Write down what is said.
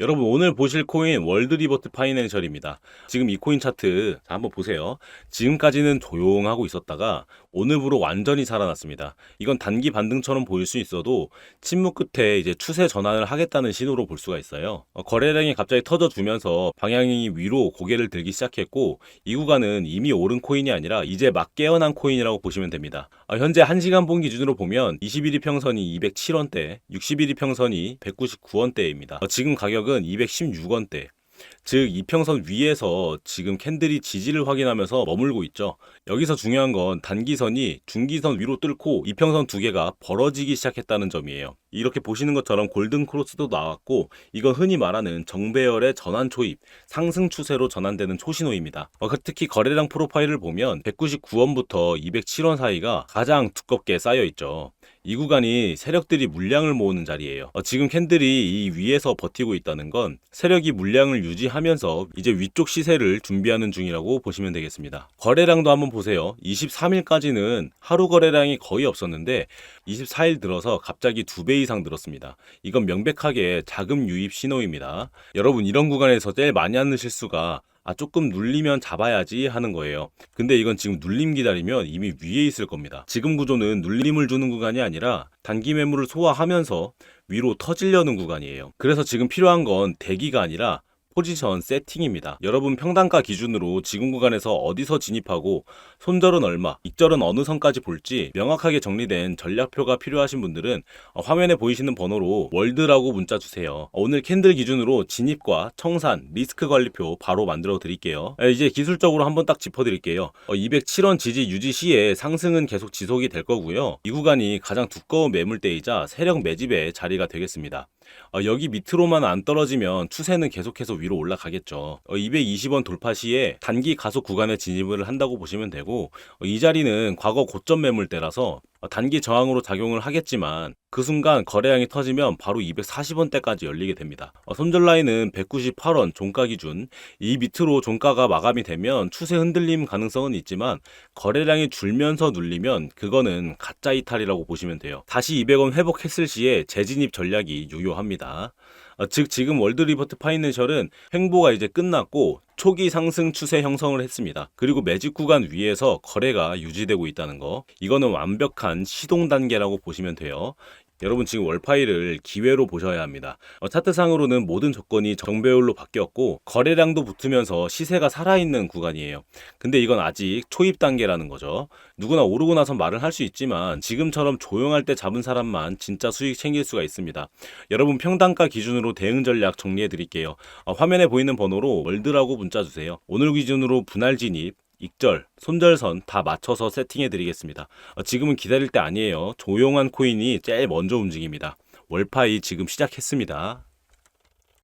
여러분 오늘 보실 코인 월드리버트 파이낸셜입니다. 지금 이 코인 차트 자, 한번 보세요. 지금까지는 조용하고 있었다가 오늘부로 완전히 살아났습니다. 이건 단기 반등처럼 보일 수 있어도 침묵 끝에 이제 추세 전환을 하겠다는 신호로 볼 수가 있어요. 어, 거래량이 갑자기 터져주면서 방향이 위로 고개를 들기 시작했고 이 구간은 이미 오른 코인이 아니라 이제 막 깨어난 코인이라고 보시면 됩니다. 어, 현재 1시간 본 기준으로 보면 21일 평선이 207원대, 60일이 평선이 199원대입니다. 어, 지금 가격 은 216원대. 즉 이평선 위에서 지금 캔들이 지지를 확인하면서 머물고 있죠. 여기서 중요한 건 단기선이 중기선 위로 뚫고 이평선 두 개가 벌어지기 시작했다는 점이에요. 이렇게 보시는 것처럼 골든 크로스도 나왔고 이건 흔히 말하는 정배열의 전환 초입, 상승 추세로 전환되는 초신호입니다. 어, 그 특히 거래량 프로파일을 보면 199원부터 207원 사이가 가장 두껍게 쌓여 있죠. 이 구간이 세력들이 물량을 모으는 자리예요. 어, 지금 캔들이 이 위에서 버티고 있다는 건 세력이 물량을 유지하면서 이제 위쪽 시세를 준비하는 중이라고 보시면 되겠습니다. 거래량도 한번 보세요. 23일까지는 하루 거래량이 거의 없었는데 24일 들어서 갑자기 두 배 이상 늘었습니다. 이건 명백하게 자금 유입 신호입니다. 여러분 이런 구간에서 제일 많이 하는 실수가 아 조금 눌리면 잡아야지 하는 거예요. 근데 이건 지금 눌림 기다리면 이미 위에 있을 겁니다. 지금 구조는 눌림을 주는 구간이 아니라 단기 매물을 소화하면서 위로 터지려는 구간이에요. 그래서 지금 필요한 건 대기가 아니라 포지션 세팅입니다. 여러분 평단가 기준으로 지금 구간에서 어디서 진입하고 손절은 얼마, 익절은 어느 선까지 볼지 명확하게 정리된 전략표가 필요하신 분들은 어, 화면에 보이시는 번호로 월드라고 문자 주세요. 어, 오늘 캔들 기준으로 진입과 청산, 리스크 관리표 바로 만들어 드릴게요. 에, 이제 기술적으로 한번 딱 짚어 드릴게요. 207원 지지 유지 시에 상승은 계속 지속이 될 거고요. 이 구간이 가장 두꺼운 매물대이자 세력 매집의 자리가 되겠습니다. 어, 여기 밑으로만 안 떨어지면 추세는 계속해서 위로 올라가겠죠. 어, 220원 돌파 시에 단기 가속 구간에 진입을 한다고 보시면 되고 어, 이 자리는 과거 고점 매물대라서 어, 단기 저항으로 작용을 하겠지만 그 순간 거래량이 터지면 바로 240원대까지 열리게 됩니다. 어, 손절 라인은 198원 종가 기준 이 밑으로 종가가 마감이 되면 추세 흔들림 가능성은 있지만 거래량이 줄면서 눌리면 그거는 가짜 이탈이라고 보시면 돼요. 다시 200원 회복했을 시에 재진입 전략이 유효합니다. 어, 즉 지금 월드리버트 파이낸셜은 횡보가 이제 끝났고 초기 상승 추세 형성을 했습니다. 그리고 매직 구간 위에서 거래가 유지되고 있다는 거. 이거는 완벽한 시동 단계라고 보시면 돼요. 여러분 지금 월파일을 기회로 보셔야 합니다. 어, 차트상으로는 모든 조건이 정배율로 바뀌었고 거래량도 붙으면서 시세가 살아있는 구간이에요. 근데 이건 아직 초입 단계라는 거죠. 누구나 오르고 나서 말을 할 수 있지만 지금처럼 조용할 때 잡은 사람만 진짜 수익 챙길 수가 있습니다. 여러분 평단가 기준으로 대응 전략 정리해 드릴게요. 어, 화면에 보이는 번호로 월드라고 문자 주세요. 오늘 기준으로 분할 진입 익절, 손절선 다 맞춰서 세팅해 드리겠습니다. 어, 지금은 기다릴 때 아니에요. 조용한 코인이 제일 먼저 움직입니다. 월파이 지금 시작했습니다.